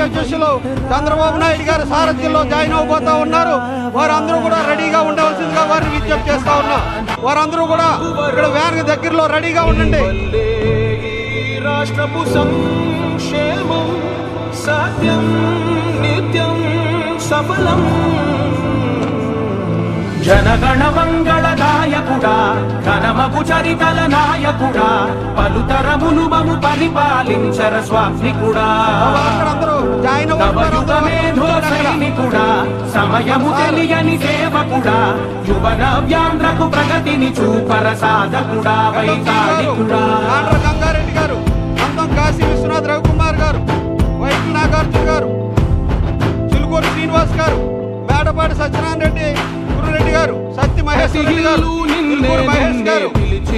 Party అధ్యక్షులు చంద్రబాబు నాయుడు గారి సారథ్యంలో జాయిన్ అవబోతా ఉన్నారు. వారందరూ కూడా రెడీగా ఉండవలసిందిగా వారిని విజ్ఞప్తి చేస్తా ఉన్నా. వారందరూ కూడా ఇక్కడ వ్యాన్ దగ్గరలో రెడీగా ఉండండి. రాష్ట్రపు సంక్షేమం సత్యం నిత్యం సఫలం. జనగణ మంగళ నాయకుడా ఘనమగు చరితల నాయకుడా పలుతరములు మము పరిపాలించర స్వామికుడా నవయుగమేధో సైనికుడా సమయము తెలియని సేవకుడా యువ నవ్యాంధ్రకు ప్రగతిని చూపర సాధకుడా వైతాళికుడా. ఆంధ్ర గంగారెడ్డి గారు అంతం కాశీ విశ్వనాథ్ రవికుమార్ గారు వైపు నాగార్జున గారు చిలుకూరు శ్రీనివాస్ గారు మేడపాటి సత్యనారాయణ రెడ్డి గురురెడ్డి గారు సత్య మహేశ్వర రెడ్డి గారు చిలుకూరు మహేష్ గారు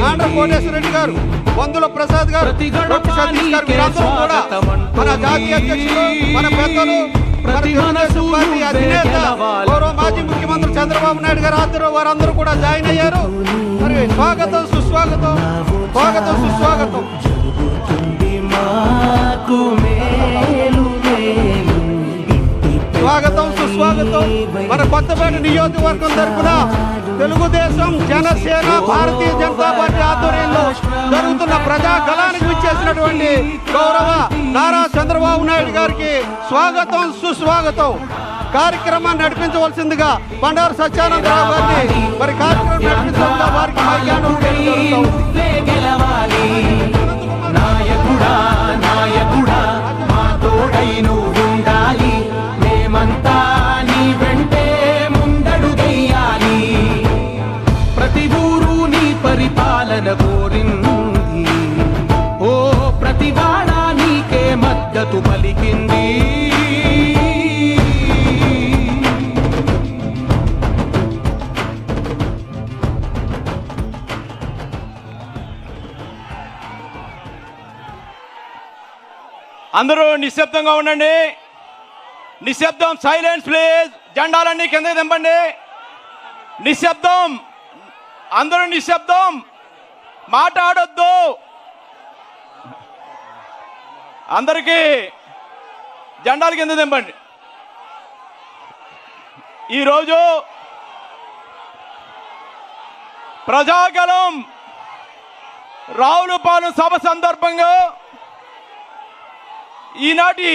ఆంధ్ర కోటేశ్వర రెడ్డి గారు వందుల ప్రసాద్ గారు సతీష్ వీరందరూ కూడా మన జాతీయ అధ్యక్షులు మన పెద్దలు అధినేత గౌరవ మాజీ ముఖ్యమంత్రి చంద్రబాబు నాయుడు గారు ఆధ్వర్యంలో వారందరూ కూడా జాయిన్ అయ్యారు. మరి స్వాగతం సుస్వాగతం స్వాగతం సుస్వాగతం. మన కొత్తపేట నియోజకవర్గం తరఫున తెలుగుదేశం జనసేన భారతీయ జనతా పార్టీ ఆధ్వర్యంలో జరుగుతున్న ప్రజా కళానికి విచ్చేసినటువంటి గౌరవ నారా చంద్రబాబు నాయుడు గారికి స్వాగతం సుస్వాగతం. కార్యక్రమాన్ని నడిపించవలసిందిగా బండారు సత్యానందరావు గారిని మరి కార్యక్రమం నడిపించకుండా వారికి మైకాను అందరూ నిశ్శబ్దంగా ఉండండి. నిశ్శబ్దం సైలెన్స్ ప్లీజ్ జెండాలన్నీ కింద దింపండి. నిశ్శబ్దం అందరూ నిశ్శబ్దం. మాట్లాడొద్దు. అందరికీ జెండాల కింద దింపండి. ఈరోజు ప్రజాగలం రావులపాలెం సభ సందర్భంగా ఈనాటి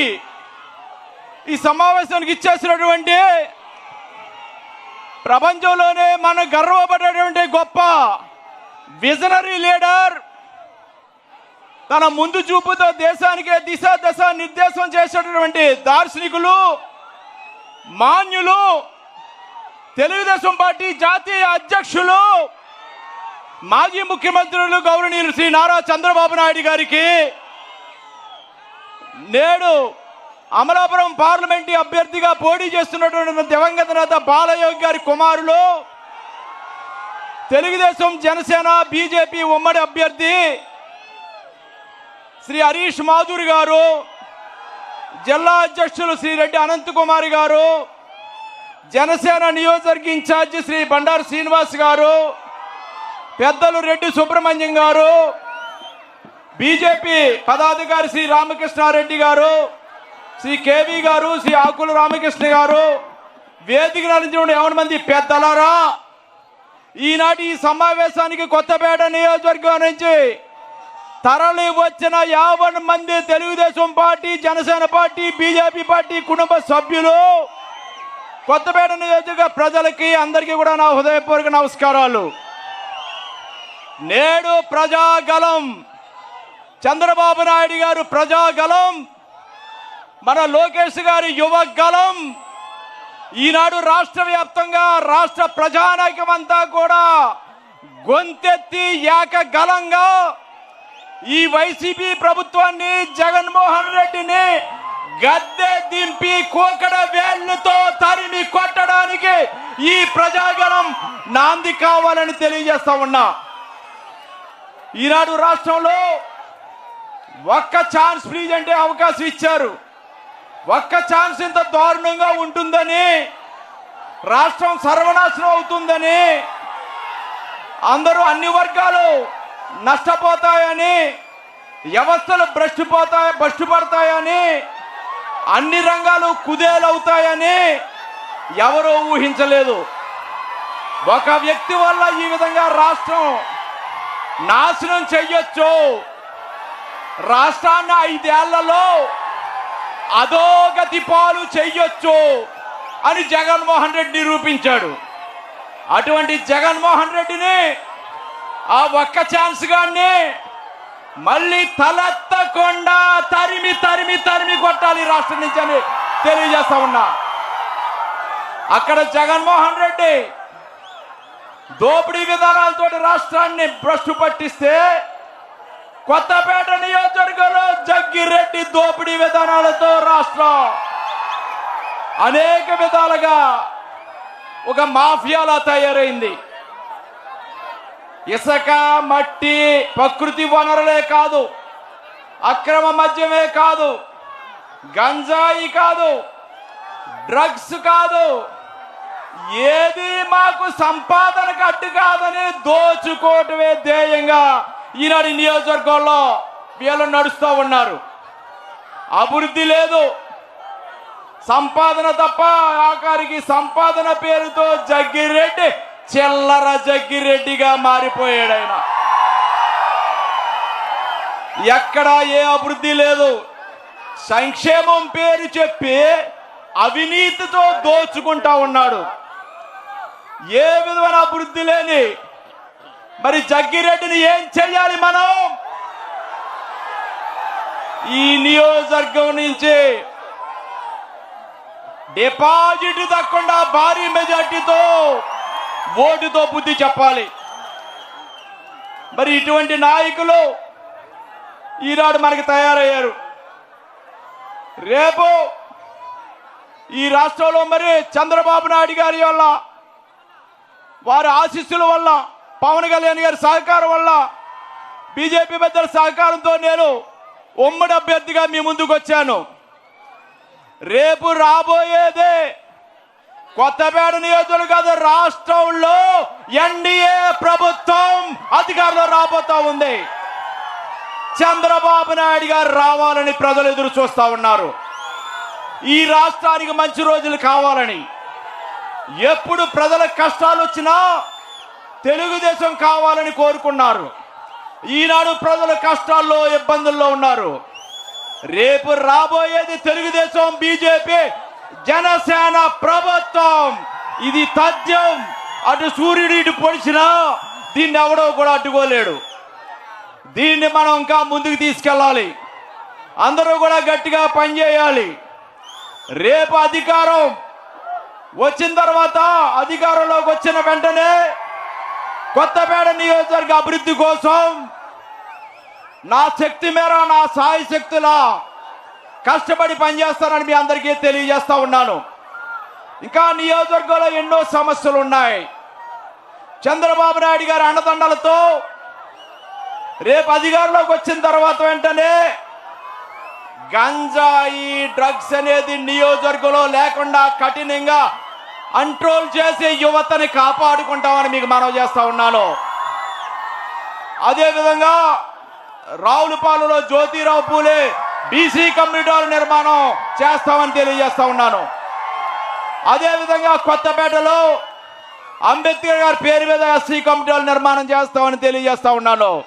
ఈ సమావేశానికి ఇచ్చేసినటువంటి ప్రపంచంలోనే మన గర్వపడేటువంటి గొప్ప విజనరీ లీడర్ తన ముందు చూపుతో దేశానికి దిశ దశ నిర్దేశం చేసేటటువంటి దార్శనికులు మాన్యులు తెలుగుదేశం పార్టీ జాతీయ అధ్యక్షులు మాజీ ముఖ్యమంత్రులు గౌరవనీయులు శ్రీ నారా చంద్రబాబు నాయుడు గారికి నేడు అమలాపురం పార్లమెంటు అభ్యర్థిగా పోటీ చేస్తున్నటువంటి దివంగత నేత బాలయోగి గారి కుమారులు తెలుగుదేశం జనసేన బీజేపీ ఉమ్మడి అభ్యర్థి శ్రీ హరీష్ మాధురి గారు జిల్లా అధ్యక్షులు శ్రీ రెడ్డి అనంత్ కుమార్ గారు జనసేన నియోజకవర్గ ఇన్ఛార్జి శ్రీ బండారు శ్రీనివాస్ గారు పెద్దలు రెడ్డి సుబ్రహ్మణ్యం గారు బీజేపీ పదాధికారి శ్రీ రామకృష్ణారెడ్డి గారు శ్రీ కేవీ గారు శ్రీ ఆకుల రామకృష్ణ గారు వేదిక నడిచిన ఎవరి మంది పెద్దలారా? ఈనాటి ఈ సమావేశానికి కొత్తపేట నియోజకవర్గం నుంచి తరలి వచ్చిన యాభై మంది Telugu Desam party Janasena party BJP party కుటుంబ సభ్యులు కొత్తపేట నియోజక ప్రజలకి అందరికీ కూడా నా హృదయపూర్వక నమస్కారాలు. నేడు ప్రజాగలం చంద్రబాబు నాయుడు గారు ప్రజాగలం మన లోకేష్ గారి యువగలం ఈనాడు రాష్ట్ర వ్యాప్తంగా రాష్ట్ర ప్రజానాయకం అంతా కూడా గొంతెత్తి ఏకగలంగా ఈ వైసీపీ ప్రభుత్వాన్ని జగన్మోహన్ రెడ్డిని గద్దె దింపి కోకడ వేళ్ళతో తరిమి కొట్టడానికి ఈ ప్రజాగణం నాంది కావాలని తెలియజేస్తా ఉన్నా. ఈనాడు రాష్ట్రంలో ఒక్క ఛాన్స్ ప్లీజ్ అంటే అవకాశం ఇచ్చారు. ఒక్క ఛాన్స్ ఇంత దారుణంగా ఉంటుందని రాష్ట్రం సర్వనాశనం అవుతుందని అందరూ అన్ని వర్గాలు నష్టపోతాయని వ్యవస్థలు భ్రష్టుపోతాయి భ్రష్టుపడతాయని అన్ని రంగాలు కుదేలవుతాయని ఎవరూ ఊహించలేదు. ఒక వ్యక్తి వల్ల ఈ విధంగా రాష్ట్రం నాశనం చెయ్యొచ్చు. రాష్ట్రాన్ని ఐదేళ్ళలో అధోగతి పాలు చెయ్యొచ్చు అని జగన్మోహన్ రెడ్డి నిరూపించాడు. అటువంటి జగన్మోహన్ రెడ్డిని ఆ ఒక్క ఛాన్స్ గాన్ని మళ్ళీ తలెత్తకుండా తరిమి తరిమి తరిమి కొట్టాలి రాష్ట్రం నుంచి అని తెలియజేస్తా ఉన్నా. అక్కడ జగన్మోహన్ రెడ్డి దోపిడీ విధానాలతోటి రాష్ట్రాన్ని భ్రష్టు పట్టిస్తే కొత్తపేట నియోజకవర్గంలో జగ్గిరెడ్డి దోపిడీ విధానాలతో రాష్ట్రం. అనేక విధాలుగా ఒక మాఫియాలా తయారైంది. ఇసుక మట్టి ప్రకృతి వనరులే కాదు అక్రమ మద్యమే కాదు గంజాయి కాదు డ్రగ్స్ కాదు ఏది మాకు సంపాదనకు అడ్డు కాదని దోచుకోవటమే ధ్యేయంగా ఈనాడు నియోజకవర్గంలో వీళ్ళు నడుస్తూ ఉన్నారు. అభివృద్ధి లేదు. సంపాదన తప్ప ఆఖరికి సంపాదన పేరుతో జగ్గిరెడ్డి చిల్లర జగ్గిరెడ్డిగా మారిపోయాడు ఆయన. ఎక్కడ ఏ అభివృద్ధి లేదు. సంక్షేమం పేరు చెప్పి అవినీతితో దోచుకుంటా ఉన్నాడు. ఏ విధమైన అభివృద్ధి లేని మరి జగ్గిరెడ్డిని ఏం చెయ్యాలి మనం? ఈ నియోజకవర్గం నుంచి డిపాజిట్ దక్కకుండా భారీ మెజార్టీతో ఓటుతో బుద్ధి చెప్పాలి. మరి ఇటువంటి నాయకులు ఈనాడు మనకి తయారయ్యారు. రేపు ఈ రాష్ట్రంలో మరి చంద్రబాబు నాయుడు గారి వల్ల వారి ఆశీస్సుల వల్ల పవన్ కళ్యాణ్ గారి సహకారం వల్ల బీజేపీ పెద్దల సహకారంతో నేను ఉమ్మడి అభ్యర్థిగా మీ ముందుకు వచ్చాను. రేపు రాబోయేదే కొత్తపేట నియోజకవర్గం కాదు రాష్ట్రంలో ఎన్డీఏ ప్రభుత్వం అధికారంలో రాబోతా ఉంది. చంద్రబాబు నాయుడు గారు రావాలని ప్రజలు ఎదురు చూస్తా ఉన్నారు. ఈ రాష్ట్రానికి మంచి రోజులు కావాలని. ఎప్పుడు ప్రజల కష్టాలు వచ్చినా తెలుగుదేశం కావాలని కోరుకున్నారు. ఈనాడు ప్రజలు కష్టాల్లో ఇబ్బందుల్లో ఉన్నారు. రేపు రాబోయేది తెలుగుదేశం బీజేపీ జనసేన ప్రభుత్వం. ఇది తథ్యం. అటు సూర్యుడు ఇటు పొడిచినా దీన్ని ఎవడో కూడా అడ్డుకోలేడు. దీన్ని మనం ఇంకా ముందుకు తీసుకెళ్ళాలి. అందరూ కూడా గట్టిగా పనిచేయాలి. రేపు అధికారం వచ్చిన తర్వాత అధికారంలోకి వచ్చిన వెంటనే కొత్తపేట నియోజకవర్గ అభివృద్ధి కోసం నా శక్తి మేర నా సాయి శక్తుల కష్టపడి పనిచేస్తానని మీ అందరికీ తెలియజేస్తా ఉన్నాను. ఇంకా నియోజకవర్గంలో ఎన్నో సమస్యలు ఉన్నాయి. చంద్రబాబు నాయుడు గారి అండదండలతో రేపు అధికారంలోకి వచ్చిన తర్వాత వెంటనే గంజాయి డ్రగ్స్ అనేది నియోజకవర్గంలో లేకుండా కఠినంగా కంట్రోల్ చేసి యువతని కాపాడుకుంటామని మీకు మనవి చేస్తా ఉన్నాను. అదేవిధంగా రావులపాలెంలో జ్యోతిరావు పూలే బీసీ కమ్యూనిటీ నిర్మాణం చేస్తామని తెలియజేస్తా ఉన్నాను. అదేవిధంగా కొత్తపేటలో అంబేద్కర్ గారి పేరు మీద ఎస్సీ కమిటీ నిర్మాణం చేస్తామని తెలియజేస్తా ఉన్నాను.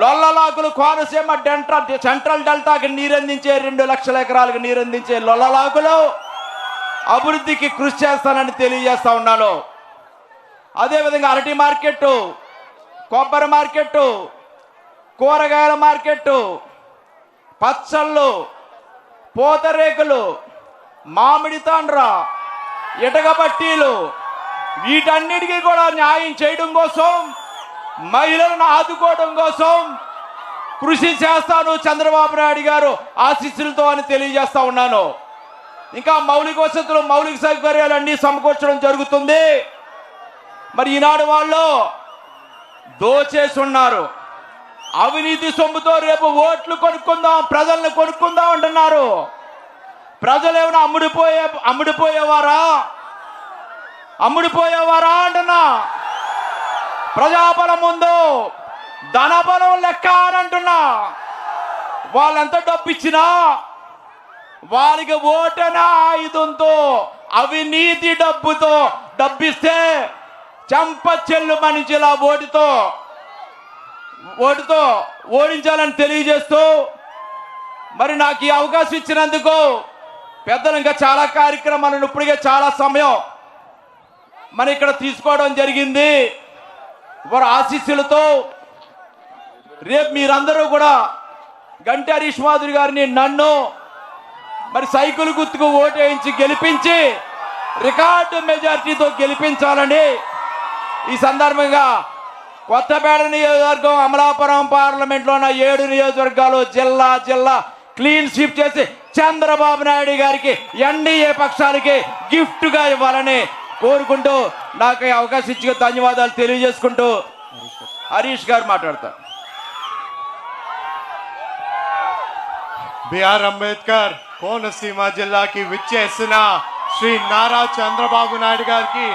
లొల్లలాకులు కోనసీమ డెంట్రా సెంట్రల్ డెల్టాకి నీరందించే రెండు లక్షల ఎకరాలకు నీరందించే లొల్లలాకులు అభివృద్ధికి కృషి చేస్తానని తెలియజేస్తా ఉన్నాను. అదేవిధంగా అరటి మార్కెట్ కొబ్బరి మార్కెట్ కూరగాయల మార్కెట్ పచ్చళ్ళు పూతరేకులు మామిడి తాండ్ర ఇటకబట్టీలు వీటన్నిటికీ కూడా న్యాయం చేయడం కోసం మహిళలను ఆదుకోవడం కోసం కృషి చేస్తాను చంద్రబాబు నాయుడు గారు ఆశీస్సులతో అని తెలియజేస్తా ఉన్నాను. ఇంకా మౌలిక వసతులు మౌలిక సౌకర్యాలు అన్ని సమకూర్చడం జరుగుతుంది. మరి ఈనాడు వాళ్ళు దోచేసి ఉన్నారు అవినీతి సొమ్ముతో రేపు ఓట్లు కొనుక్కుందాం ప్రజల్ని కొనుక్కుందాం అంటున్నారు. ప్రజలు ఏమైనా అమ్ముడిపోయే అమ్ముడిపోయేవారా? అమ్ముడిపోయేవారా అంటున్నా. ప్రజాబలం ముందు ధనబలం లెక్క అని అంటున్నా. వాళ్ళు ఎంత డబ్బు ఇచ్చినా వారికి ఓటన ఆయుధంతో అవినీతి డబ్బుతో డబ్బిస్తే చంప చెల్లు మనిషిలా ఓటుతో ఓటుతో ఓడించాలని తెలియజేస్తూ మరి నాకు ఈ అవకాశం ఇచ్చినందుకు పెద్దలు ఇంకా చాలా కార్యక్రమాలను ఇప్పటికే చాలా సమయం మన ఇక్కడ తీసుకోవడం జరిగింది. వారి ఆశీస్సులతో రేపు మీరందరూ కూడా గంటి హరీష్ మాధురి గారిని నన్ను మరి సైకిల్ గుర్తుకు ఓటేయించి గెలిపించి రికార్డు మెజార్టీతో గెలిపించాలని ఈ సందర్భంగా కొత్తపేట నియోజకవర్గం అమలాపురం పార్లమెంట్లో ఉన్న ఏడు నియోజకవర్గాలు జిల్లా జిల్లా క్లీన్ స్వీప్ చేసి చంద్రబాబు నాయుడు గారికి ఎన్డీఏ పక్షాలకి గిఫ్ట్గా ఇవ్వాలని కోరుకుంటూ నాకు అవకాశం ఇచ్చిన ధన్యవాదాలు తెలియజేసుకుంటూ హరీష్ గారు మాట్లాడతారు. బిఆర్ అంబేద్కర్. కోనసీమ జిల్లాకి విచ్చేసిన శ్రీ నారా చంద్రబాబు నాయుడు గారికి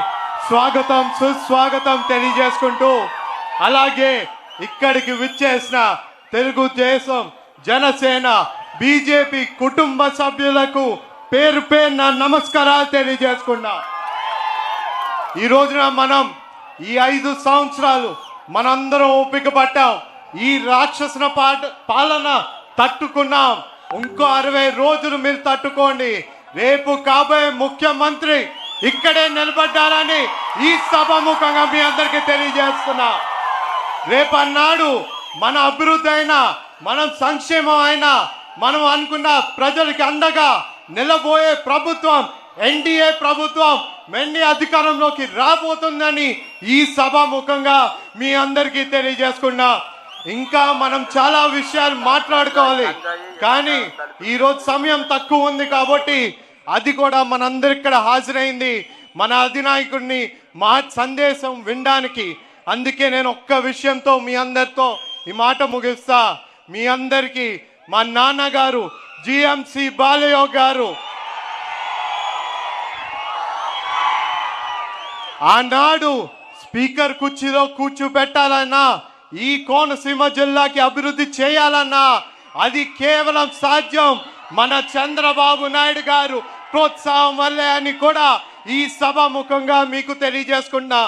స్వాగతం సుస్వాగతం తెలియజేసుకుంటూ అలాగే ఇక్కడికి విచ్చేసిన తెలుగుదేశం జనసేన బీజేపీ కుటుంబ సభ్యులకు పేరు పేరున నమస్కారాలు తెలియజేసుకున్నా. ఈ రోజున మనం ఈ ఐదు సంవత్సరాలు మనందరం ఓపిక పట్టాం. ఈ రాక్షసుల పాట పాలన తట్టుకున్నాం. ఇంకో అరవై రోజులు మీరు తట్టుకోండి. రేపు కాబోయే ముఖ్యమంత్రి ఇక్కడే నిలబడ్డారని ఈ సభాముఖంగా మీ అందరికీ తెలియజేస్తున్నా. రేపన్నాడు మన అభివృద్ధి అయినా మనం సంక్షేమం అయినా మనం అనుకున్న ప్రజలకి అండగా నిలబోయే ప్రభుత్వం ఎన్డీఏ ప్రభుత్వం మెండి అధికారంలోకి రాబోతుందని ఈ సభాముఖంగా మీ అందరికీ తెలియజేసుకున్నా. ఇంకా మనం చాలా విషయాలు మాట్లాడుకోవాలి. కానీ ఈరోజు సమయం తక్కువ ఉంది కాబట్టి అది కూడా మనందరి ఇక్కడ హాజరైంది. మన అధినాయకుడిని మా సందేశం వినడానికి. అందుకే నేను ఒక్క విషయంతో మీ అందరితో ఈ మాట ముగిస్తా. మీ అందరికీ మా నాన్నగారు జిఎంసి బాలయ్య గారు. ఆనాడు స్పీకర్ కుర్చీలో కూర్చోబెట్టాలన్నా ఈ కోనసీమ జిల్లాకి అభివృద్ధి చేయాలన్నా అది కేవలం సాధ్యం. మన చంద్రబాబు నాయుడు గారు ప్రోత్సాహం వల్లే అని కూడా ఈ సభ ముఖంగా మీకు తెలియజేసుకున్నా